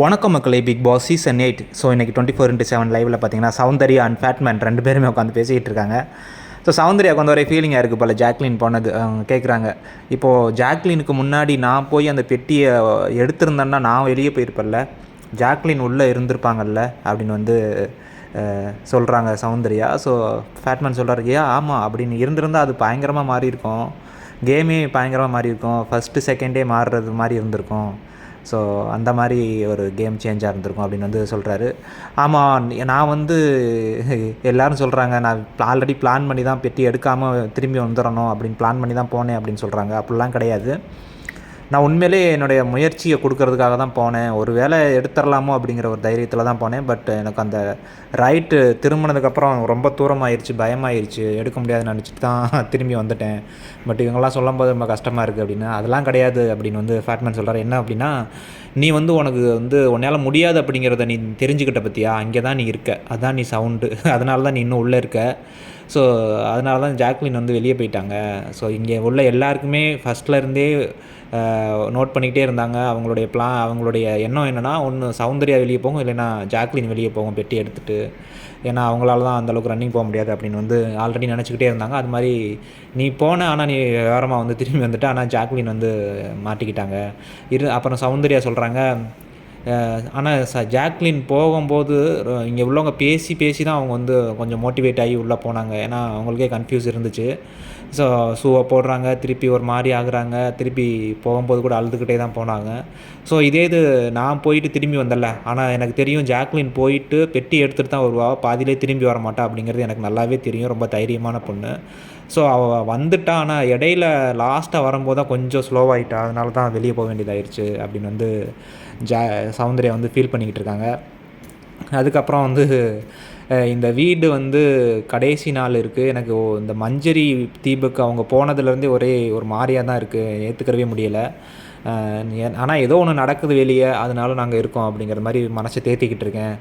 வணக்கம் மக்களே Bigg Boss season eight so இன்றைக்கி டுவெண்ட்டி ஃபோர் இன்ட்டு செவன் லைவில் பார்த்தீங்கன்னா சௌந்தர்யா அண்ட் ஃபேட்மேன் ரெண்டு பேருமே உட்காந்து பேசிக்கிட்டு இருக்காங்க. ஸோ சௌந்தர்யாவுக்கு வந்து ஒரே ஃபீலிங்காக இருக்குது போல் ஜாக்லின் போனது அவங்க கேட்குறாங்க இப்போது ஜாக்லினுக்கு முன்னாடி நான் போய் அந்த பெட்டியை எடுத்திருந்தேன்னா நான் வெளியே போயிருப்பேன்ல. ஜாக்லின் உள்ளே இருந்திருப்பாங்கல்ல அப்படின்னு வந்து சொல்கிறாங்க சௌந்தர்யா. ஸோ ஃபேட்மேன் சொல்கிறார் ஏ ஆமாம் அப்படின்னு இருந்திருந்தால் அது பயங்கரமாக மாறி இருக்கும் கேமே பயங்கரமாக மாறி இருக்கும் ஃபஸ்ட்டு செகண்டே மாறுறது மாதிரி இருந்திருக்கும். ஸோ அந்த மாதிரி ஒரு கேம் சேஞ்சாக இருந்திருக்கும் அப்படின்னு வந்து சொல்கிறாரு ஆமாம் நான் வந்து எல்லோரும் சொல்கிறாங்க நான் ஆல்ரெடி பிளான் பண்ணி தான் பெட்டி எடுக்காமல் திரும்பி வந்துடணும் அப்படின்னு பிளான் பண்ணி தான் போனேன் அப்படின்னு சொல்கிறாங்க அப்படிலாம் கிடையாது. நான் உண்மையிலே என்னுடைய முயற்சியை கொடுக்கறதுக்காக தான் போனேன். ஒரு வேலை எடுத்துடலாமோ அப்படிங்கிற ஒரு தைரியத்தில் தான் போனேன். பட் எனக்கு அந்த ரைட்டு திரும்பினதுக்கப்புறம் ரொம்ப தூரமாயிருச்சு பயமாயிருச்சு. எடுக்க முடியாதுன்னு நினச்சிட்டு தான் திரும்பி வந்துட்டேன். பட் இவங்கெல்லாம் சொல்லும்போது ரொம்ப கஷ்டமாக இருக்குது அப்படின்னு. அதெல்லாம் கிடையாது அப்படின்னு வந்து ஃபேட்மேன் சொல்கிறார் என்ன அப்படின்னா நீ வந்து உனக்கு வந்து உன்னால் முடியாது அப்படிங்கிறத நீ தெரிஞ்சுக்கிட்ட பற்றியா அங்கே தான் நீ இருக்க. அதுதான் நீ சவுண்டு அதனால தான் நீ இன்னும் உள்ளே இருக்க. ஸோ அதனால தான் ஜாக்லின் வந்து வெளியே போயிட்டாங்க. ஸோ இங்கே உள்ள எல்லாருக்குமே ஃபஸ்ட்லேருந்தே நோட் பண்ணிக்கிட்டே இருந்தாங்க. அவங்களுடைய பிளா அவங்களுடைய எண்ணம் என்னென்னா ஒன்று சௌந்தர்யா வெளியே போகும் இல்லைன்னா ஜாக்லின் வெளியே போகும் பெட்டி எடுத்துகிட்டு ஏன்னா அவங்களால தான் அந்தளவுக்கு ரன்னிங் போக முடியாது அப்படின்னு வந்து ஆல்ரெடி நினச்சிக்கிட்டே இருந்தாங்க. அது மாதிரி நீ போன ஆனால் நீ விவரமாக வந்து திரும்பி வந்துட்டு ஆனால் ஜாக்லின் வந்து மாட்டிக்கிட்டாங்க. இரு அப்புறம் சௌந்தர்யா சொல்கிறாங்க ஆனால் ச ஜாக்லின் போகும்போது இங்கே உள்ளவங்க பேசி பேசி தான் அவங்க வந்து கொஞ்சம் மோட்டிவேட் ஆகி உள்ளே போனாங்க. ஏன்னா அவங்களுக்கே கன்ஃபியூஸ் இருந்துச்சு. ஸோ ஷூவை போடுறாங்க திருப்பி ஒரு மாதிரி ஆகுறாங்க. திருப்பி போகும்போது கூட அழுதுகிட்டே தான் போனாங்க. ஸோ இதே இது நான் போயிட்டு திரும்பி வந்தல ஆனால் எனக்கு தெரியும் ஜாக்லின் போயிட்டு பெட்டி எடுத்துகிட்டு தான் வருவா. பாதியிலே திரும்பி வர மாட்டா அப்படிங்கிறது எனக்கு நல்லாவே தெரியும். ரொம்ப தைரியமான பொண்ணு. ஸோ அவள் வந்துட்டா. ஆனால் இடையில லாஸ்ட்டாக வரும்போது தான் கொஞ்சம் ஸ்லோவாகிட்டா அதனால தான் வெளியே போக வேண்டியதாயிருச்சு அப்படின்னு வந்து ஜா சௌந்தர்யா வந்து ஃபீல் பண்ணிக்கிட்டு இருக்காங்க அதுக்கப்புறம் வந்து இந்த வீடு வந்து கடைசி நாள் இருக்குது எனக்கு இந்த மஞ்சரி தீபுக்கு அவங்க போனதுலேருந்தே ஒரே ஒரு மாதிரியாக தான் இருக்குது ஏற்றுக்கவே முடியலை. ஆனால் ஏதோ ஒன்று நடக்குது வெளியே அதனால நாங்கள் இருக்கோம் அப்படிங்கிற மாதிரி மனசை தேத்திக்கிட்டு இருக்கேன்.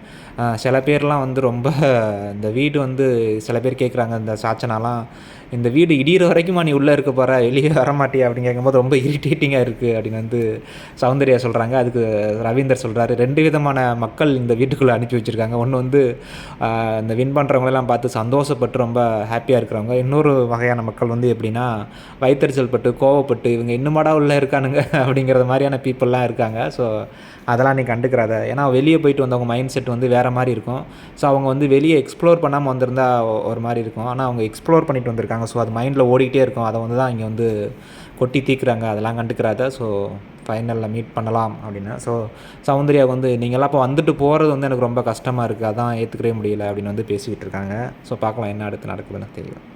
சில பேர்லாம் வந்து ரொம்ப இந்த வீடு வந்து சில பேர் கேட்குறாங்க இந்த சாச்சனாலாம் இந்த வீடு இடிகிற வரைக்குமா நீ உள்ளே இருக்க போகிற வெளியே வரமாட்டியா? அப்படின்னு கேட்கும்போது ரொம்ப இரிட்டேட்டிங்காக இருக்குது அப்படின்னு வந்து சௌந்தர்யா சொல்கிறாங்க அதுக்கு ரவீந்தர் சொல்கிறாரு ரெண்டு விதமான மக்கள் இந்த வீட்டுக்குள்ளே அனுப்பி வச்சுருக்காங்க. ஒன்று வந்து இந்த வின் பண்ணுறவங்களெல்லாம் பார்த்து சந்தோஷப்பட்டு ரொம்ப ஹாப்பியாக இருக்கிறவங்க. இன்னொரு வகையான மக்கள் வந்து எப்படின்னா வைத்தறிச்சல் பட்டு கோவப்பட்டு இவங்க இன்னுமாடா உள்ளே இருக்கானுங்க? அப்படிங்கிறது மாதிரியான பீப்புளெலாம் இருக்காங்க. ஸோ அதெல்லாம் நீ கண்டுக்கிறாத. ஏன்னா வெளியே போயிட்டு வந்தவங்க மைண்ட் செட் வந்து வேறு மாதிரி இருக்கும். ஸோ அவங்க வந்து வெளியே எக்ஸ்ப்ளோர் பண்ணாமல் வந்திருந்தா ஒரு மாதிரி இருக்கும். ஆனால் அவங்க எக்ஸ்ப்ளோர் பண்ணிட்டு வந்திருக்காங்க. ஸோ அது மைண்டில் ஓடிக்கிட்டே இருக்கும். அதை வந்து தான் இங்கே வந்து கொட்டி தீக்குறாங்க. அதெல்லாம் கண்டுக்கிறாத. ஸோ ஃபைனலில் மீட் பண்ணலாம் அப்படின்னு. ஸோ சௌந்தர்யா வந்து நீங்களாம் இப்போ வந்துட்டு போகிறது வந்து எனக்கு ரொம்ப கஷ்டமாக இருக்குது அதான் ஏற்றுக்கவே முடியல. அப்படின்னு வந்து பேசிக்கிட்டு இருக்காங்க. ஸோ பார்க்கலாம் என்ன அடுத்து நடக்குதுன்னு தெரியும்